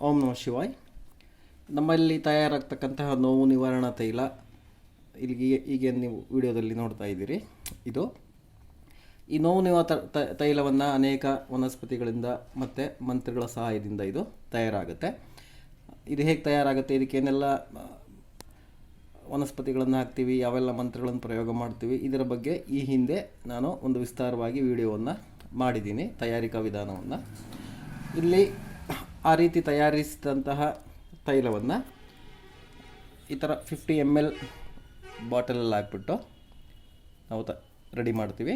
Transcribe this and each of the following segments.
ಓಂ ನಮ ಶಿವಾಯ್. ನಮ್ಮಲ್ಲಿ ತಯಾರಾಗ್ತಕ್ಕಂತಹ ನೋವು ನಿವಾರಣಾ ತೈಲ ಇಲ್ಲಿಗೆ ಈಗ ನೀವು ವಿಡಿಯೋದಲ್ಲಿ ನೋಡ್ತಾ ಇದ್ದೀರಿ. ಇದು ಈ ನೋವು ನಿವಾರ ತ- ತೈಲವನ್ನು ಅನೇಕ ವನಸ್ಪತಿಗಳಿಂದ ಮತ್ತು ಮಂತ್ರಗಳ ಸಹಾಯದಿಂದ ಇದು ತಯಾರಾಗುತ್ತೆ. ಇದು ಹೇಗೆ ತಯಾರಾಗುತ್ತೆ? ಇದಕ್ಕೇನೆಲ್ಲ ವನಸ್ಪತಿಗಳನ್ನು ಹಾಕ್ತೀವಿ, ಯಾವೆಲ್ಲ ಮಂತ್ರಗಳನ್ನು ಪ್ರಯೋಗ ಮಾಡ್ತೀವಿ, ಇದರ ಬಗ್ಗೆ ಈ ಹಿಂದೆ ನಾನು ಒಂದು ವಿಸ್ತಾರವಾಗಿ ವಿಡಿಯೋವನ್ನು ಮಾಡಿದ್ದೀನಿ, ತಯಾರಿಕಾ ವಿಧಾನವನ್ನು. ಇಲ್ಲಿ ಆ ರೀತಿ ತಯಾರಿಸಿದಂತಹ ತೈಲವನ್ನು ಈ ಥರ ಫಿಫ್ಟಿ ಎಂ ಎಲ್ ಬಾಟಲಲ್ಲಿ ಹಾಕ್ಬಿಟ್ಟು ನಾವು ತ ರೆಡಿ ಮಾಡ್ತೀವಿ.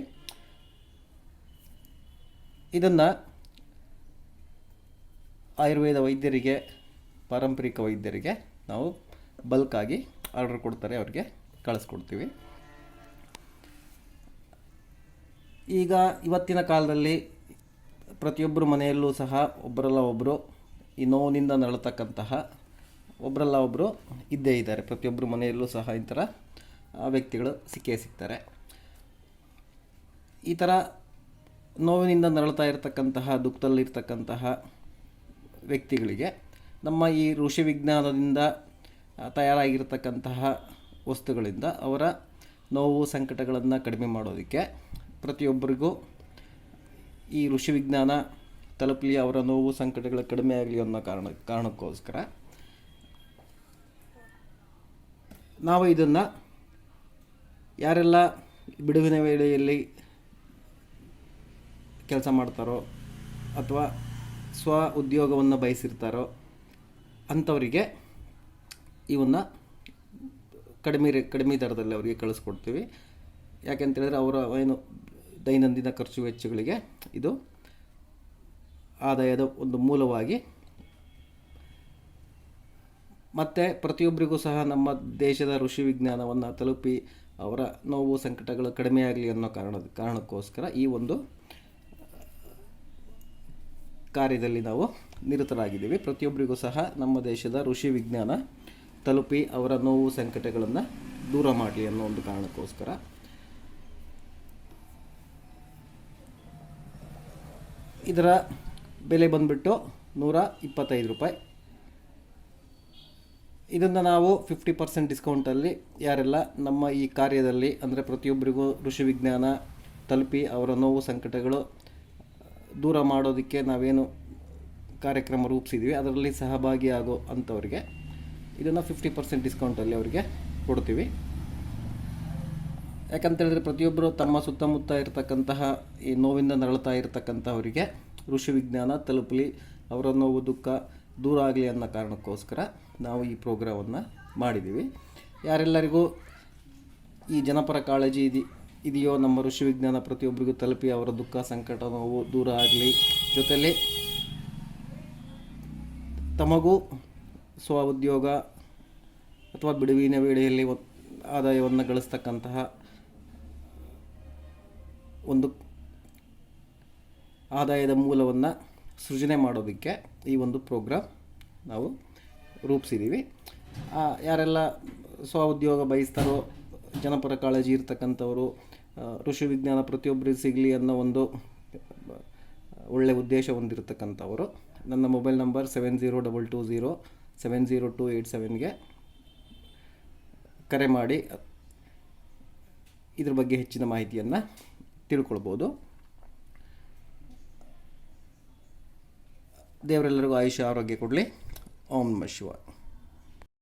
ಇದನ್ನು ಆಯುರ್ವೇದ ವೈದ್ಯರಿಗೆ, ಪಾರಂಪರಿಕ ವೈದ್ಯರಿಗೆ ನಾವು ಬಲ್ಕಾಗಿ ಆರ್ಡರ್ ಕೊಡ್ತಾರೆ, ಅವ್ರಿಗೆ ಕಳಿಸ್ಕೊಡ್ತೀವಿ. ಈಗ ಇವತ್ತಿನ ಕಾಲದಲ್ಲಿ ಪ್ರತಿಯೊಬ್ಬರ ಮನೆಯಲ್ಲೂ ಸಹ ಒಬ್ಬರಲ್ಲ ಒಬ್ಬರು ಈ ನೋವಿನಿಂದ ನರಳತಕ್ಕಂತಹ ಒಬ್ಬರಲ್ಲ ಒಬ್ಬರು ಇದ್ದೇ ಇದ್ದಾರೆ. ಪ್ರತಿಯೊಬ್ಬರು ಮನೆಯಲ್ಲೂ ಸಹ ಈ ಥರ ವ್ಯಕ್ತಿಗಳು ಸಿಕ್ಕೇ ಸಿಗ್ತಾರೆ. ಈ ಥರ ನೋವಿನಿಂದ ನರಳ್ತಾ ಇರತಕ್ಕಂತಹ, ದುಃಖದಲ್ಲಿರ್ತಕ್ಕಂತಹ ವ್ಯಕ್ತಿಗಳಿಗೆ ನಮ್ಮ ಈ ಋಷಿ ವಿಜ್ಞಾನದಿಂದ ತಯಾರಾಗಿರ್ತಕ್ಕಂತಹ ವಸ್ತುಗಳಿಂದ ಅವರ ನೋವು ಸಂಕಟಗಳನ್ನು ಕಡಿಮೆ ಮಾಡೋದಕ್ಕೆ ಪ್ರತಿಯೊಬ್ಬರಿಗೂ ಈ ಋಷಿ ವಿಜ್ಞಾನ ತಲುಪಲಿ ಅವರ ನೋವು ಸಂಕಟಗಳು ಕಡಿಮೆ ಆಗಲಿ ಅನ್ನೋ ಕಾರಣ, ಕಾರಣಕ್ಕೋಸ್ಕರ. ನಾವು ಇದನ್ನು ಯಾರೆಲ್ಲ ಬಿಡುವಿನ ವೇಳೆಯಲ್ಲಿ ಕೆಲಸ ಮಾಡ್ತಾರೋ ಅಥವಾ ಸ್ವ ಉದ್ಯೋಗವನ್ನು ಬಯಸಿರ್ತಾರೋ ಅಂಥವರಿಗೆ ಇವನ್ನು ಕಡಿಮೆ ಕಡಿಮೆ ದರದಲ್ಲಿ ಅವರಿಗೆ ಕಳಿಸ್ಕೊಡ್ತೀವಿ. ಯಾಕೆಂತೇಳಿದ್ರೆ ಅವರ ಏನು ದೈನಂದಿನ ಖರ್ಚು ವೆಚ್ಚಗಳಿಗೆ ಇದು ಆದಾಯದ ಒಂದು ಮೂಲವಾಗಿ. ಮತ್ತು ಪ್ರತಿಯೊಬ್ಬರಿಗೂ ಸಹ ನಮ್ಮ ದೇಶದ ಋಷಿ ವಿಜ್ಞಾನವನ್ನು ತಲುಪಿ ಅವರ ನೋವು ಸಂಕಟಗಳು ಕಡಿಮೆಯಾಗಲಿ ಅನ್ನೋ ಕಾರಣದ ಕಾರಣಕ್ಕೋಸ್ಕರ ಈ ಒಂದು, ಕಾರ್ಯದಲ್ಲಿ ನಾವು ನಿರತರಾಗಿದ್ದೀವಿ. ಪ್ರತಿಯೊಬ್ಬರಿಗೂ ಸಹ ನಮ್ಮ ದೇಶದ ಋಷಿ ವಿಜ್ಞಾನ ತಲುಪಿ ಅವರ ನೋವು ಸಂಕಟಗಳನ್ನು ದೂರ ಮಾಡಲಿ ಅನ್ನೋ ಒಂದು ಕಾರಣಕ್ಕೋಸ್ಕರ. ಇದರ ಬೆಲೆ ಬಂದುಬಿಟ್ಟು ನೂರ ಇಪ್ಪತ್ತೈದು ರೂಪಾಯಿ. ಇದನ್ನು ನಾವು ಫಿಫ್ಟಿ ಪರ್ಸೆಂಟ್ ಡಿಸ್ಕೌಂಟಲ್ಲಿ ಯಾರೆಲ್ಲ ನಮ್ಮ ಈ ಕಾರ್ಯದಲ್ಲಿ ಅಂದರೆ ಪ್ರತಿಯೊಬ್ಬರಿಗೂ ಋಷಿ ವಿಜ್ಞಾನ ತಲುಪಿ ಅವರ ನೋವು ಸಂಕಟಗಳು ದೂರ ಮಾಡೋದಕ್ಕೆ ನಾವೇನು ಕಾರ್ಯಕ್ರಮ ರೂಪಿಸಿದ್ದೀವಿ ಅದರಲ್ಲಿ ಸಹಭಾಗಿಯಾಗೋ ಅಂಥವ್ರಿಗೆ ಇದನ್ನು ಫಿಫ್ಟಿ ಪರ್ಸೆಂಟ್ ಡಿಸ್ಕೌಂಟಲ್ಲಿ ಅವರಿಗೆ ಕೊಡ್ತೀವಿ. ಯಾಕಂತೇಳಿದ್ರೆ ಪ್ರತಿಯೊಬ್ಬರು ತಮ್ಮ ಸುತ್ತಮುತ್ತ ಇರತಕ್ಕಂತಹ ಈ ನೋವಿಂದ ನರಳ್ತಾ ಇರತಕ್ಕಂಥವರಿಗೆ ಋಷಿ ವಿಜ್ಞಾನ ತಲುಪಲಿ ಅವರ ನೋವು ದುಃಖ ದೂರ ಆಗಲಿ ಅನ್ನೋ ಕಾರಣಕ್ಕೋಸ್ಕರ ನಾವು ಈ ಪ್ರೋಗ್ರಾಮನ್ನು ಮಾಡಿದ್ದೀವಿ ಯಾರೆಲ್ಲರಿಗೂ ಈ ಜನಪರ ಕಾಳಜಿ ಇದೆ, ಇದೆಯೋ ನಮ್ಮ ಋಷಿ ವಿಜ್ಞಾನ ಪ್ರತಿಯೊಬ್ಬರಿಗೂ ತಲುಪಿ ಅವರ ದುಃಖ, ಸಂಕಟ, ನೋವು ದೂರ ಆಗಲಿ. ಜೊತೆಯಲ್ಲಿ ತಮಗೂ ಸ್ವ ಉದ್ಯೋಗ ಅಥವಾ ಬಿಡುವಿನ ವೇಳೆಯಲ್ಲಿ ಆದಾಯವನ್ನು ಗಳಿಸ್ತಕ್ಕಂತಹ ಒಂದು ಆದಾಯದ ಮೂಲವನ್ನು ಸೃಜನೆ ಮಾಡೋದಕ್ಕೆ ಈ ಒಂದು ಪ್ರೋಗ್ರಾಮ್ ನಾವು ರೂಪಿಸಿದ್ದೀವಿ ಯಾರೆಲ್ಲ ಸ್ವ ಉದ್ಯೋಗ ಬಯಸ್ತಾರೋ, ಜನಪರ ಕಾಳಜಿ ಇರ್ತಕ್ಕಂಥವರು ಋಷಿ ವಿಜ್ಞಾನ ಪ್ರತಿಯೊಬ್ಬರಿಗೆ ಸಿಗಲಿ ಅನ್ನೋ ಒಂದು ಒಳ್ಳೆಯ ಉದ್ದೇಶ ಹೊಂದಿರತಕ್ಕಂಥವರು, ನನ್ನ mobile number seven zero double two zero seven zero two eight ಸೆವೆನ್ಗೆ ಕರೆ ಮಾಡಿ, ಇದ್ರ ಬಗ್ಗೆ ಹೆಚ್ಚಿನ ಮಾಹಿತಿಯನ್ನು ತಿಳ್ಕೊಳ್ಬೋದು. ದೇವರೆಲ್ಲರಿಗೂ ಆಯುಷ್ಯ ಆರೋಗ್ಯ ಕೊಡಲಿ. ಓಂ ನಮಃ ಶಿವಾಯ.